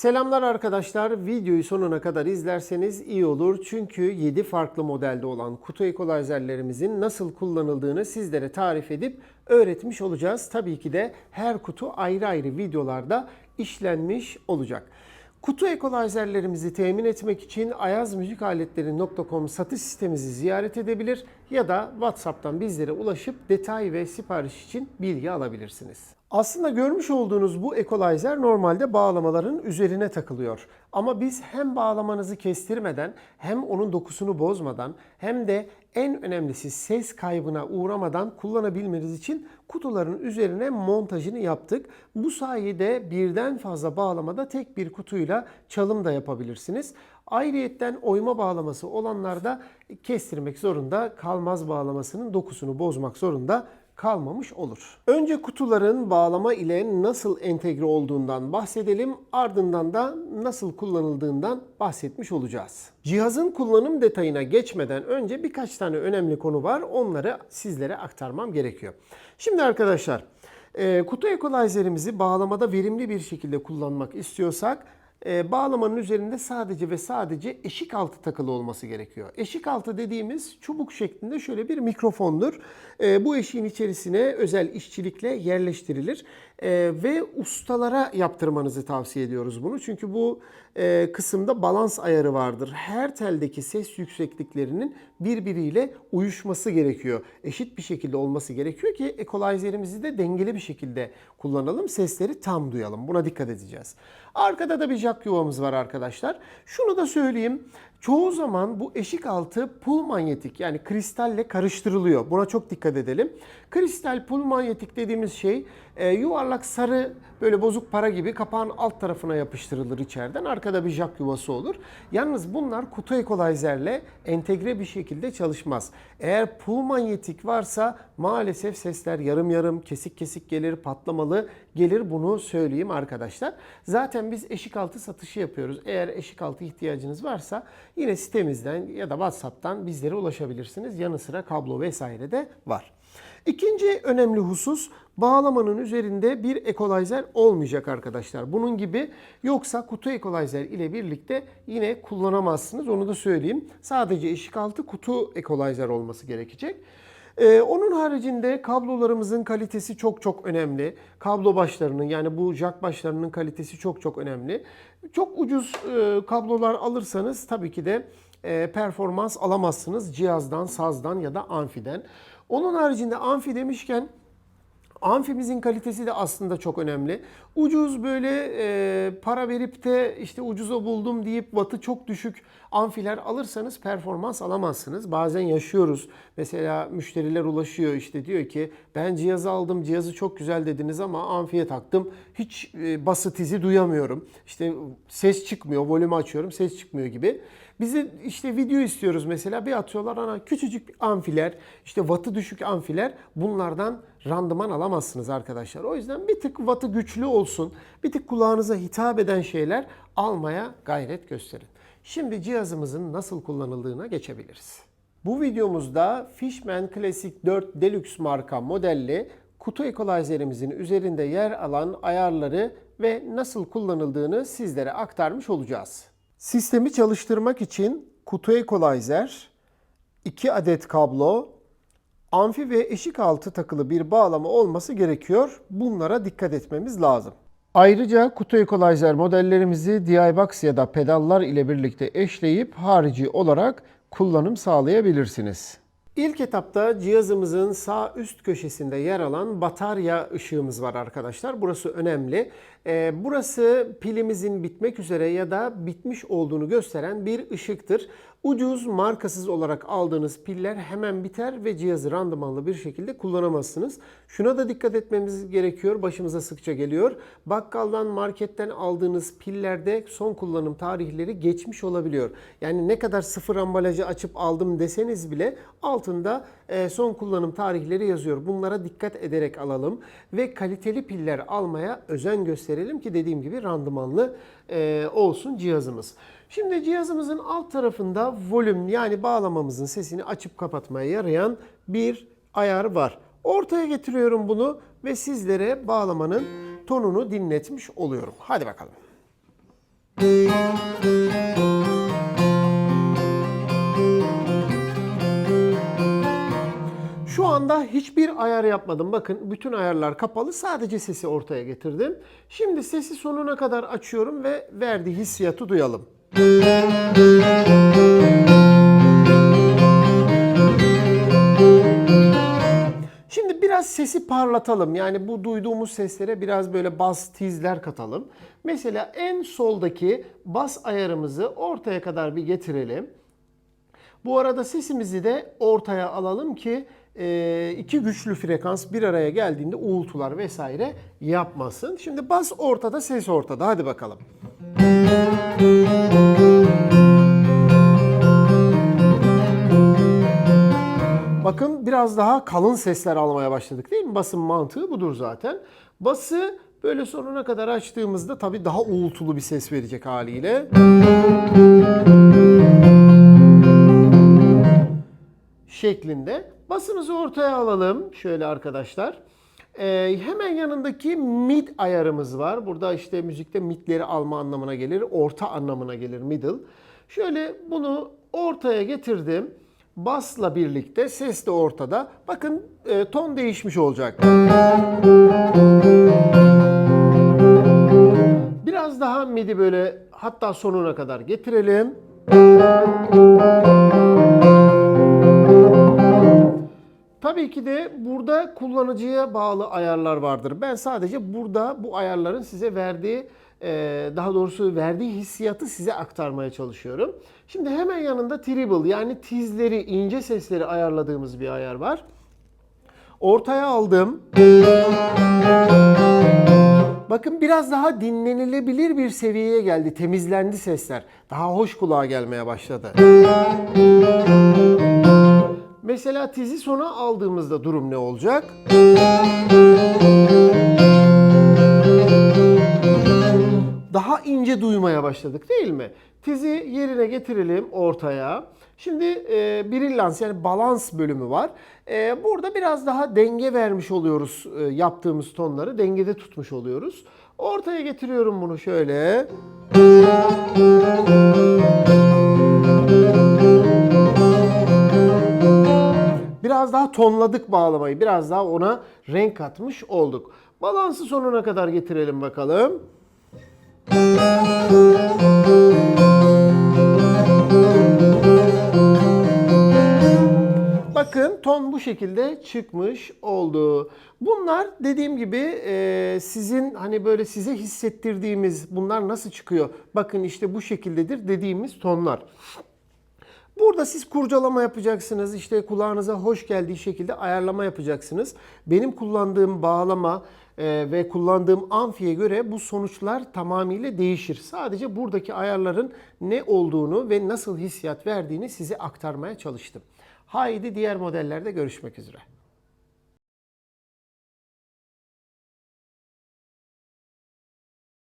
Selamlar arkadaşlar. Videoyu sonuna kadar izlerseniz iyi olur. Çünkü 7 farklı modelde olan kutu equalizerlerimizin nasıl kullanıldığını sizlere tarif edip öğretmiş olacağız. Tabii ki de her kutu ayrı ayrı videolarda işlenmiş olacak. Kutu equalizerlerimizi temin etmek için ayazmüzikaletleri.com satış sitemizi ziyaret edebilir ya da WhatsApp'tan bizlere ulaşıp detay ve sipariş için bilgi alabilirsiniz. Aslında görmüş olduğunuz bu equalizer normalde bağlamaların üzerine takılıyor. Ama biz hem bağlamanızı kestirmeden hem onun dokusunu bozmadan hem de en önemlisi ses kaybına uğramadan kullanabilmeniz için kutuların üzerine montajını yaptık. Bu sayede birden fazla bağlamada tek bir kutuyla çalım da yapabilirsiniz. Ayrıyetten oyma bağlaması olanlar da kestirmek zorunda kalmaz bağlamasının dokusunu bozmak zorunda kalmamış olur. Önce kutuların bağlama ile nasıl entegre olduğundan bahsedelim. Ardından da nasıl kullanıldığından bahsetmiş olacağız. Cihazın kullanım detayına geçmeden önce birkaç tane önemli konu var. Onları sizlere aktarmam gerekiyor. Şimdi arkadaşlar, e, kutu equalizer'imizi bağlamada verimli bir şekilde kullanmak istiyorsak e, bağlamanın üzerinde sadece ve sadece eşik altı takılı olması gerekiyor. Eşik altı dediğimiz çubuk şeklinde şöyle bir mikrofondur. E, bu eşiğin içerisine özel işçilikle yerleştirilir E, ve ustalara yaptırmanızı tavsiye ediyoruz bunu. Çünkü bu e, kısımda balans ayarı vardır. Her teldeki ses yüksekliklerinin birbiriyle uyuşması gerekiyor. Eşit bir şekilde olması gerekiyor ki equalizer'imizi de dengeli bir şekilde kullanalım. Sesleri tam duyalım. Buna dikkat edeceğiz. Arkada da bir jack yuvamız var arkadaşlar. Şunu da söyleyeyim. Çoğu zaman bu eşik altı pul manyetik yani kristalle karıştırılıyor. Buna çok dikkat edelim. Kristal pul manyetik dediğimiz şey e, yuvarlak sarı böyle bozuk para gibi kapağın alt tarafına yapıştırılır içeriden. Arkada bir jack yuvası olur. Yalnız bunlar kutu equalizerle entegre bir şekilde çalışmaz. Eğer pul manyetik varsa maalesef sesler yarım yarım, kesik kesik gelir, patlamalı gelir. Bunu söyleyeyim arkadaşlar. Zaten biz eşik altı satışı yapıyoruz. Eğer eşik altı ihtiyacınız varsa yine sitemizden ya da WhatsApp'tan bizlere ulaşabilirsiniz. Yanı sıra kablo vesaire de var. İkinci önemli husus bağlamanın üzerinde bir equalizer olmayacak arkadaşlar. Bunun gibi yoksa kutu equalizer ile birlikte yine kullanamazsınız. Onu da söyleyeyim. Sadece eşik altı kutu equalizer olması gerekecek. Ee, onun haricinde kablolarımızın kalitesi çok çok önemli. Kablo başlarının yani bu jack başlarının kalitesi çok çok önemli. Çok ucuz e, kablolar alırsanız tabii ki de e, performans alamazsınız cihazdan, sazdan ya da amfiden. Onun haricinde amfi demişken Amfimizin kalitesi de aslında çok önemli. Ucuz böyle e, para verip de işte ucuza buldum deyip wattı çok düşük amfiler alırsanız performans alamazsınız. Bazen yaşıyoruz. Mesela müşteriler ulaşıyor işte diyor ki ben cihazı aldım cihazı çok güzel dediniz ama amfiye taktım. Hiç e, basıt izi duyamıyorum. İşte ses çıkmıyor, volümü açıyorum ses çıkmıyor gibi. Bizi işte video istiyoruz mesela bir atıyorlar ana küçücük amfiler işte wattı düşük amfiler bunlardan randıman alamazsınız arkadaşlar. O yüzden bir tık wattı güçlü olsun bir tık kulağınıza hitap eden şeyler almaya gayret gösterin. Şimdi cihazımızın nasıl kullanıldığına geçebiliriz. Bu videomuzda Fishman Classic 4 Deluxe marka modelli kutu equalizer'imizin üzerinde yer alan ayarları ve nasıl kullanıldığını sizlere aktarmış olacağız. Sistemi çalıştırmak için kutu equalizer, 2 adet kablo, amfi ve eşik altı takılı bir bağlama olması gerekiyor. Bunlara dikkat etmemiz lazım. Ayrıca kutu equalizer modellerimizi DI-Box ya da pedallar ile birlikte eşleyip harici olarak kullanım sağlayabilirsiniz. İlk etapta cihazımızın sağ üst köşesinde yer alan batarya ışığımız var arkadaşlar. Burası önemli. Ee, burası pilimizin bitmek üzere ya da bitmiş olduğunu gösteren bir ışıktır. Ucuz, markasız olarak aldığınız piller hemen biter ve cihazı randımanlı bir şekilde kullanamazsınız. Şuna da dikkat etmemiz gerekiyor. Başımıza sıkça geliyor. Bakkaldan, marketten aldığınız pillerde son kullanım tarihleri geçmiş olabiliyor. Yani ne kadar sıfır ambalajı açıp aldım deseniz bile altında e, son kullanım tarihleri yazıyor. Bunlara dikkat ederek alalım ve kaliteli piller almaya özen gösterelim ki dediğim gibi randımanlı e, olsun cihazımız. Şimdi cihazımızın alt tarafında volüm yani bağlamamızın sesini açıp kapatmaya yarayan bir ayar var. Ortaya getiriyorum bunu ve sizlere bağlamanın tonunu dinletmiş oluyorum. Hadi bakalım. Şu anda hiçbir ayar yapmadım. Bakın bütün ayarlar kapalı. Sadece sesi ortaya getirdim. Şimdi sesi sonuna kadar açıyorum ve verdiği hissiyatı duyalım. Şimdi biraz sesi parlatalım. Yani bu duyduğumuz seslere biraz böyle bas tizler katalım. Mesela en soldaki bas ayarımızı ortaya kadar bir getirelim. Bu arada sesimizi de ortaya alalım ki iki güçlü frekans bir araya geldiğinde uğultular vesaire yapmasın. Şimdi bas ortada, ses ortada. Hadi bakalım. Bakın biraz daha kalın sesler almaya başladık değil mi? Basın mantığı budur zaten. Bası böyle sonuna kadar açtığımızda tabii daha uğultulu bir ses verecek haliyle. Şeklinde. Basımızı ortaya alalım şöyle arkadaşlar. Ee, hemen yanındaki mid ayarımız var. Burada işte müzikte midleri alma anlamına gelir, orta anlamına gelir middle. Şöyle bunu ortaya getirdim. Basla birlikte ses de ortada. Bakın e, ton değişmiş olacak. Biraz daha midi böyle hatta sonuna kadar getirelim. Tabii ki de burada kullanıcıya bağlı ayarlar vardır. Ben sadece burada bu ayarların size verdiği, e, daha doğrusu verdiği hissiyatı size aktarmaya çalışıyorum. Şimdi hemen yanında treble yani tizleri, ince sesleri ayarladığımız bir ayar var. Ortaya aldım. Bakın biraz daha dinlenilebilir bir seviyeye geldi. Temizlendi sesler. Daha hoş kulağa gelmeye başladı. Mesela tizi sona aldığımızda durum ne olacak? Daha ince duymaya başladık değil mi? Tizi yerine getirelim ortaya. Şimdi e, brillans yani balans bölümü var. E, burada biraz daha denge vermiş oluyoruz e, yaptığımız tonları. Dengede tutmuş oluyoruz. Ortaya getiriyorum bunu şöyle. Biraz daha tonladık bağlamayı. Biraz daha ona renk katmış olduk. Balansı sonuna kadar getirelim bakalım. Bakın ton bu şekilde çıkmış oldu. Bunlar dediğim gibi e, sizin hani böyle size hissettirdiğimiz bunlar nasıl çıkıyor? Bakın işte bu şekildedir dediğimiz tonlar. Burada siz kurcalama yapacaksınız. İşte kulağınıza hoş geldiği şekilde ayarlama yapacaksınız. Benim kullandığım bağlama e, ve kullandığım amfiye göre bu sonuçlar tamamıyla değişir. Sadece buradaki ayarların ne olduğunu ve nasıl hissiyat verdiğini size aktarmaya çalıştım. Haydi diğer modellerde görüşmek üzere.